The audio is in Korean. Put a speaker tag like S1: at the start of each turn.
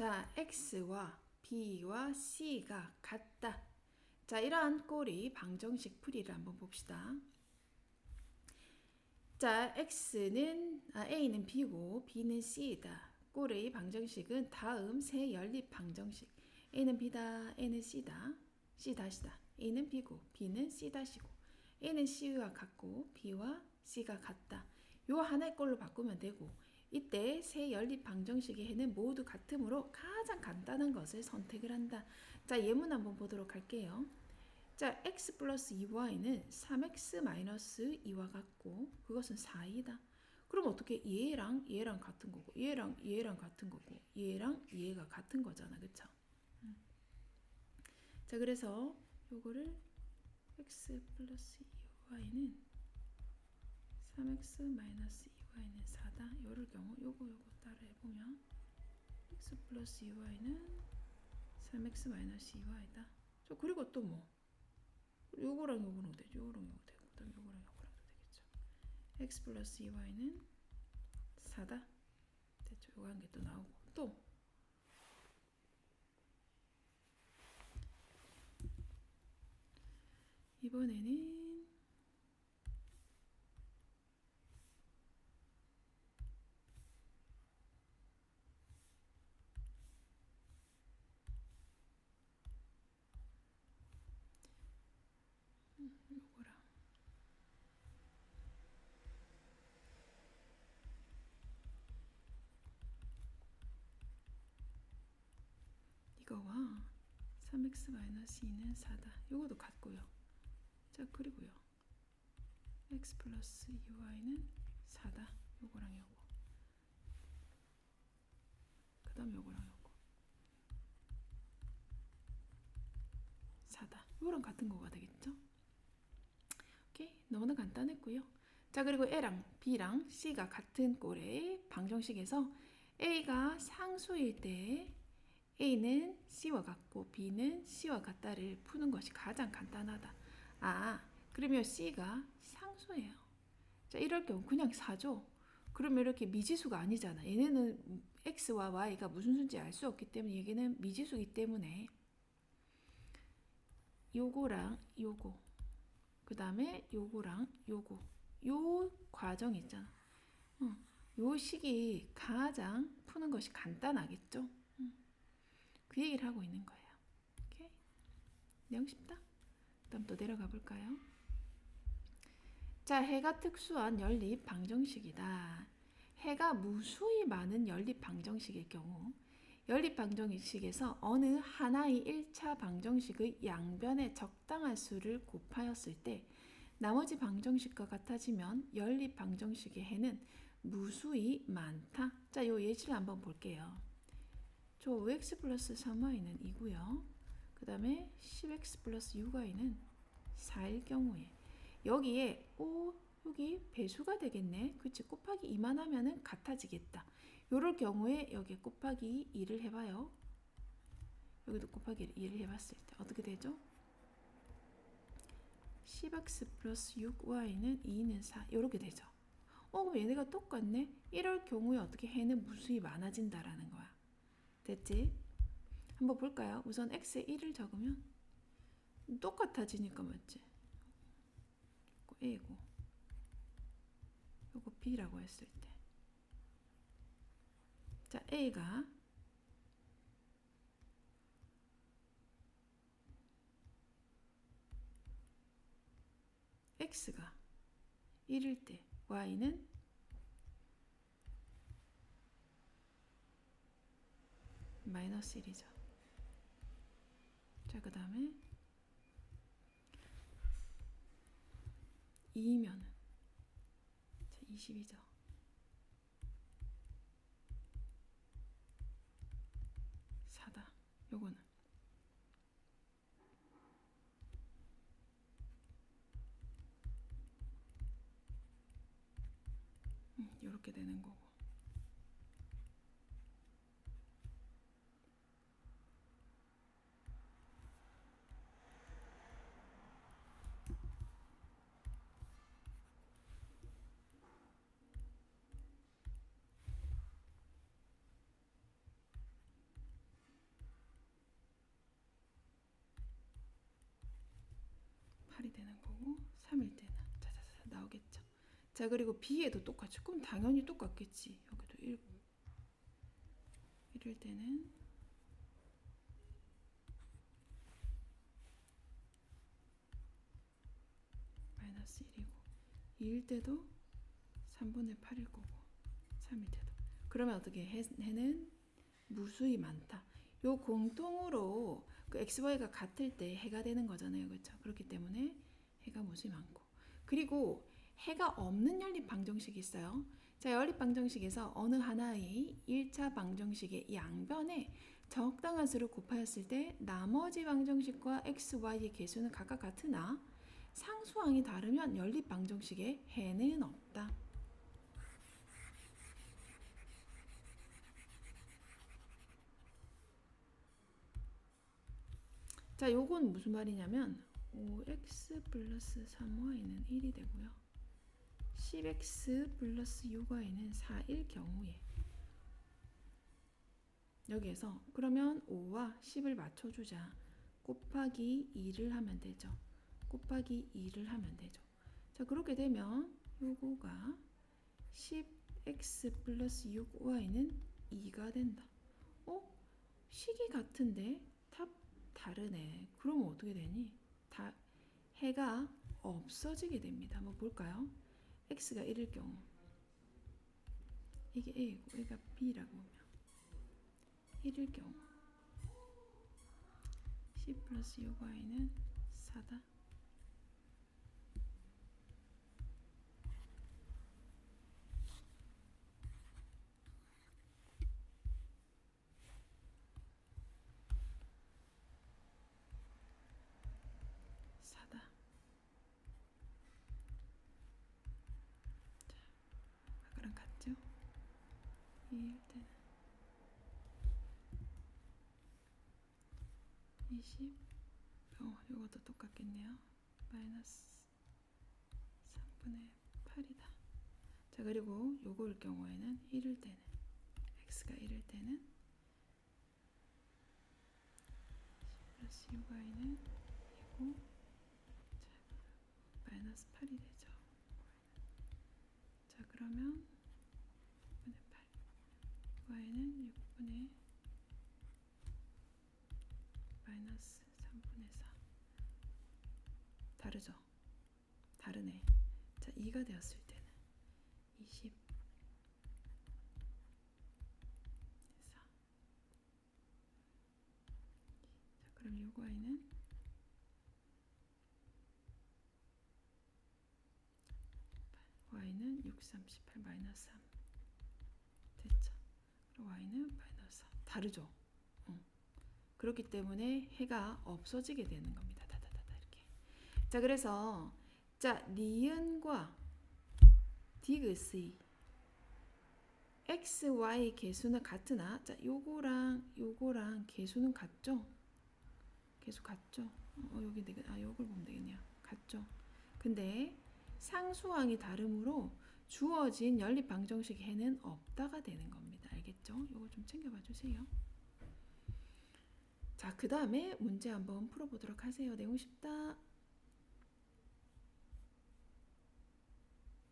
S1: 자, x와 b와 c가 같다. 자, 이러한 꼴이 방정식 풀이를 한번 봅시다. 자, x는 아, a는 b고 b는 c이다. 꼴의 방정식은 다음 세 연립 방정식. a는 b다, a는 c다, c 다시다. a는 b고 b는 c 다시고 a는 c와 같고 b와 c가 같다. 요 하나의 꼴로 바꾸면 되고 이때 세 연립 방정식의 해는 모두 같으므로 가장 간단한 것을 선택을 한다. 자, 예문 한번 보도록 할게요. 자, x 플러스 2y는 3x 마이너스 2와 같고 그것은 4이다. 그럼 어떻게 얘랑 얘랑 같은 거고 얘랑 얘랑 같은 거고 얘랑 얘가 같은 거잖아. 그쵸? 음. 자, 그래서 요거를 x 플러스 2y는 3x 마이너스 2y는 4다. 요럴 경우 요거 요거 따라 해보면 x 플러스 2y는 3x 마이너스 2y다. 저 그리고 또 뭐? 요거랑 요거랑 되죠. 요거랑 요거 되고 그다음 요거랑 요거랑도 되겠죠. x 플러스 2y는 4다. 됐죠. 요거 한 개 또 나오고 또 이번에는 요거랑 이거와 3x 마이너스 2는 4다. 요것도 같고요. 자 그리고요. x 플러스 2y는 4다. 요거랑 요거. 그 다음 요거랑 요거. 4다. 요거랑 같은 거가 되겠죠? 오케이. 너무나 간단했고요. 자 그리고 A랑 B랑 C가 같은 꼴의 방정식에서 A가 상수일 때 A는 C와 같고 B는 C와 같다를 푸는 것이 가장 간단하다. 아, 그러면 C가 상수예요. 자, 이럴 경우 그냥 4죠. 그러면 이렇게 미지수가 아니잖아. 얘네는 X와 Y가 무슨 수인지 알 수 없기 때문에 얘기는 미지수이기 때문에 요거랑 요거 그 다음에 요거랑 요거 요 과정 있잖아. 어, 요 식이 가장 푸는 것이 간단하겠죠. 그 얘기를 하고 있는 거예요. 오케이? 내용 쉽다. 그다음 또 내려가 볼까요? 자, 해가 특수한 연립 방정식이다. 해가 무수히 많은 연립 방정식의 경우 연립 방정식에서 어느 하나의 1차 방정식의 양변의 적당한 수를 곱하였을 때 나머지 방정식과 같아지면 연립 방정식의 해는 무수히 많다. 자, 요 예시를 한번 볼게요. 저 5x 플러스 3y는 2고요. 그 다음에 10x 플러스 6y는 4일 경우에 여기에 오 여기 배수가 되겠네. 그치 곱하기 2만 하면은 같아지겠다. 요럴 경우에 여기 곱하기 2를 해봐요. 여기도 곱하기 2를 해봤을 때 어떻게 되죠? 10x 플러스 6y는 2는 4 이렇게 되죠. 어 그럼 얘네가 똑같네? 이럴 경우에 어떻게 해는 무수히 많아진다라는 거야. 됐지? 한번 볼까요? 우선 x에 1을 적으면 똑같아지니까 맞지? 이거 a고 요거 b라고 했을 때 자, a가 x가 1일 때 y는 마이너스 1이죠. 자, 그 다음에 2면은 자, 20이죠. 4다. 요거는 음, 요렇게 되는 거고. 8이 되는 거고 3일 때는 자자자 나오겠죠. 자 그리고 B에도 똑같죠. 그럼 당연히 똑같겠지. 여기도 1 1일 때는 마이너스 1이고 2일 때도 3분의 8일 거고 3일 때도 그러면 어떻게 해, 해는 무수히 많다. 요 공통으로 그 xy가 같을 때 해가 되는 거잖아요. 그렇죠? 그렇기 때문에 해가 무수히 많고 그리고 해가 없는 연립 방정식이 있어요. 자, 연립 방정식에서 어느 하나의 1차 방정식의 양변에 적당한 수를 곱하였을 때 나머지 방정식과 xy의 개수는 각각 같으나 상수항이 다르면 연립 방정식에 해는 없다. 자, 요건 무슨 말이냐면 5x 플러스 3y는 1이 되고요. 10x 플러스 6y는 4일 경우에 여기에서 그러면 5와 10을 맞춰주자. 곱하기 2를 하면 되죠. 곱하기 2를 하면 되죠. 자, 그렇게 되면 요거가 10x 플러스 6y는 2가 된다. 어? 식이 같은데 탑 다르네. 그러면 어떻게 되니? 다 해가 없어지게 됩니다. 한번 볼까요? x가 1일 경우 이게 a고 얘가 b라고 보면 1일 경우 10 플러스 6y는 4다. 사다. 자, 아까랑 같죠? 2일 때는 20. 어, 이것도 똑같겠네요. 마이너스 3분의 8이다. 자, 그리고 요거일 경우에는 1일 때는 x가 1일 때는 10 플러스 6y는 2고 자, 마이너스 8이 되죠. 자, 그러면 6분의 8 y는 6분의 마이너스 3분의 4 다르죠? 다르네. 자, 2가 되었을 때는 20 4 자, 그럼 6y는 y는 6, 3, 18 마이너스 3 됐죠? Y는 마이너스 4 다르죠? 응. 그렇기 때문에 해가 없어지게 되는 겁니다. 다다다다 이렇게. 자 그래서 자 니은과 디귿의 x, y 개수는 같으나 자 요거랑 요거랑 개수는 같죠? 개수 같죠? 어 여기 되게 아 요걸 보면 되겠네요. 같죠? 근데 상수항이 다르므로 주어진 연립 방정식 해는 없다가 되는 겁니다. 알겠죠? 요거 좀 챙겨봐 주세요. 자, 그 다음에 문제 한번 풀어보도록 하세요. 내용 쉽다.